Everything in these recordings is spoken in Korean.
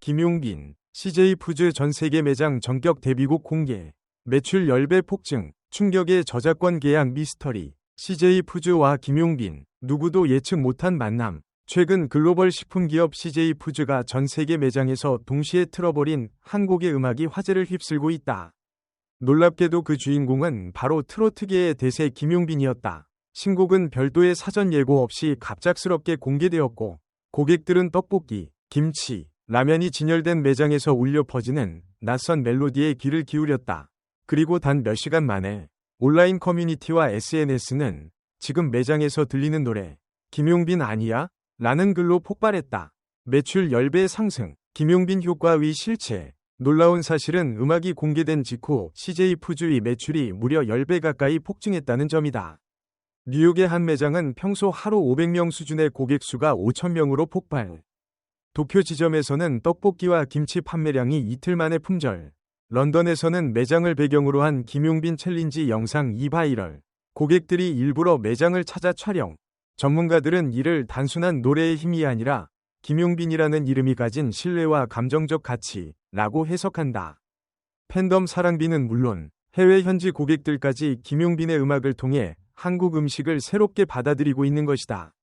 김용빈, CJ 푸즈 전 세계 매장 전격 데뷔곡 공개, 매출 10배 폭증, 충격의 저작권 계약 미스터리, CJ 푸즈와 김용빈, 누구도 예측 못한 만남, 최근 글로벌 식품 기업 CJ 푸즈가 전 세계 매장에서 동시에 틀어버린 한 곡의 음악이 화제를 휩쓸고 있다. 놀랍게도 그 주인공은 바로 트로트계의 대세 김용빈이었다. 신곡은 별도의 사전 예고 없이 갑작스럽게 공개되었고, 고객들은 떡볶이, 김치, 라면이 진열된 매장에서 울려 퍼지는 낯선 멜로디에 귀를 기울였다. 그리고 단 몇 시간 만에 온라인 커뮤니티와 SNS는 지금 매장에서 들리는 노래, 김용빈 아니야? 라는 글로 폭발했다. 매출 10배 상승, 김용빈 효과의 실체. 놀라운 사실은 음악이 공개된 직후 CJ 푸즈의 매출이 무려 10배 가까이 폭증했다는 점이다. 뉴욕의 한 매장은 평소 하루 500명 수준의 고객 수가 5,000명으로 폭발. 도쿄 지점에서는 떡볶이와 김치 판매량이 이틀 만에 품절. 런던에서는 매장을 배경으로 한 김용빈 챌린지 영상 2바이럴. 고객들이 일부러 매장을 찾아 촬영. 전문가들은 이를 단순한 노래의 힘이 아니라 김용빈이라는 이름이 가진 신뢰와 감정적 가치라고 해석한다. 팬덤 사랑비는 물론 해외 현지 고객들까지 김용빈의 음악을 통해 한국 음식을 새롭게 받아들이고 있는 것이다.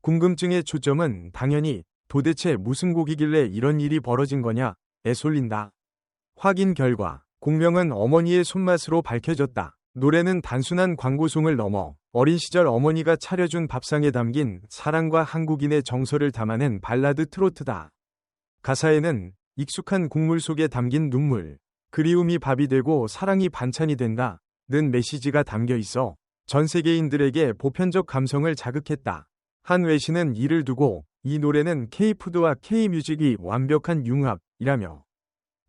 궁금증의 초점은 당연히 도대체 무슨 곡이길래 이런 일이 벌어진 거냐? 에 쏠린다. 확인 결과, 공명은 어머니의 손맛으로 밝혀졌다. 노래는 단순한 광고송을 넘어 어린 시절 어머니가 차려준 밥상에 담긴 사랑과 한국인의 정서를 담아낸 발라드 트로트다. 가사에는 익숙한 국물 속에 담긴 눈물, 그리움이 밥이 되고 사랑이 반찬이 된다. 는 메시지가 담겨 있어 전 세계인들에게 보편적 감성을 자극했다. 한 외신은 이를 두고 이 노래는 K푸드와 K뮤직이 완벽한 융합이라며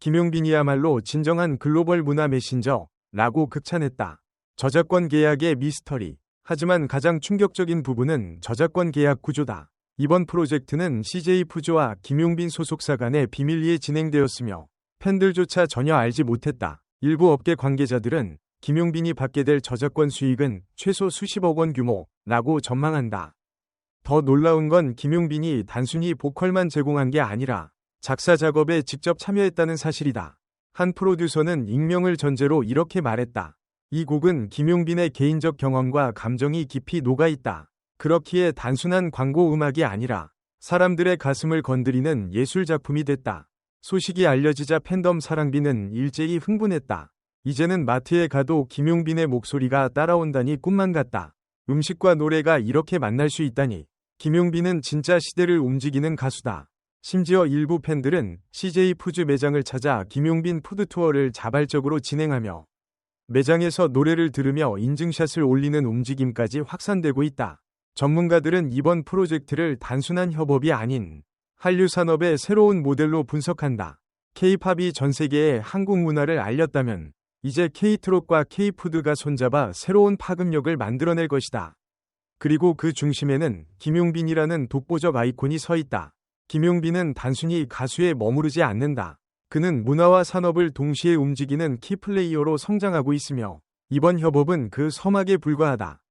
김용빈이야말로 진정한 글로벌 문화 메신저 라고 극찬했다. 저작권 계약의 미스터리. 하지만 가장 충격적인 부분은 저작권 계약 구조다. 이번 프로젝트는 CJ 푸즈와 김용빈 소속사 간의 비밀리에 진행되었으며 팬들조차 전혀 알지 못했다. 일부 업계 관계자들은 김용빈이 받게 될 저작권 수익은 최소 수십억 원 규모라고 전망한다. 더 놀라운 건 김용빈이 단순히 보컬만 제공한 게 아니라 작사 작업에 직접 참여했다는 사실이다. 한 프로듀서는 익명을 전제로 이렇게 말했다. 이 곡은 김용빈의 개인적 경험과 감정이 깊이 녹아있다. 그렇기에 단순한 광고 음악이 아니라 사람들의 가슴을 건드리는 예술 작품이 됐다. 소식이 알려지자 팬덤 사랑비는 일제히 흥분했다. 이제는 마트에 가도 김용빈의 목소리가 따라온다니 꿈만 같다. 음식과 노래가 이렇게 만날 수 있다니. 김용빈은 진짜 시대를 움직이는 가수다. 심지어 일부 팬들은 CJ 푸즈 매장을 찾아 김용빈 푸드 투어를 자발적으로 진행하며 매장에서 노래를 들으며 인증샷을 올리는 움직임까지 확산되고 있다. 전문가들은 이번 프로젝트를 단순한 협업이 아닌 한류 산업의 새로운 모델로 분석한다. K-팝이 전 세계에 한국 문화를 알렸다면 이제 K-트롯과 K-푸드가 손잡아 새로운 파급력을 만들어낼 것이다. 그리고 그 중심에는 김용빈이라는 독보적 아이콘이 서 있다. 김용빈은 단순히 가수에 머무르지 않는다. 그는 문화와 산업을 동시에 움직이는 키플레이어로 성장하고 있으며 이번 협업은 그 서막에 불과하다.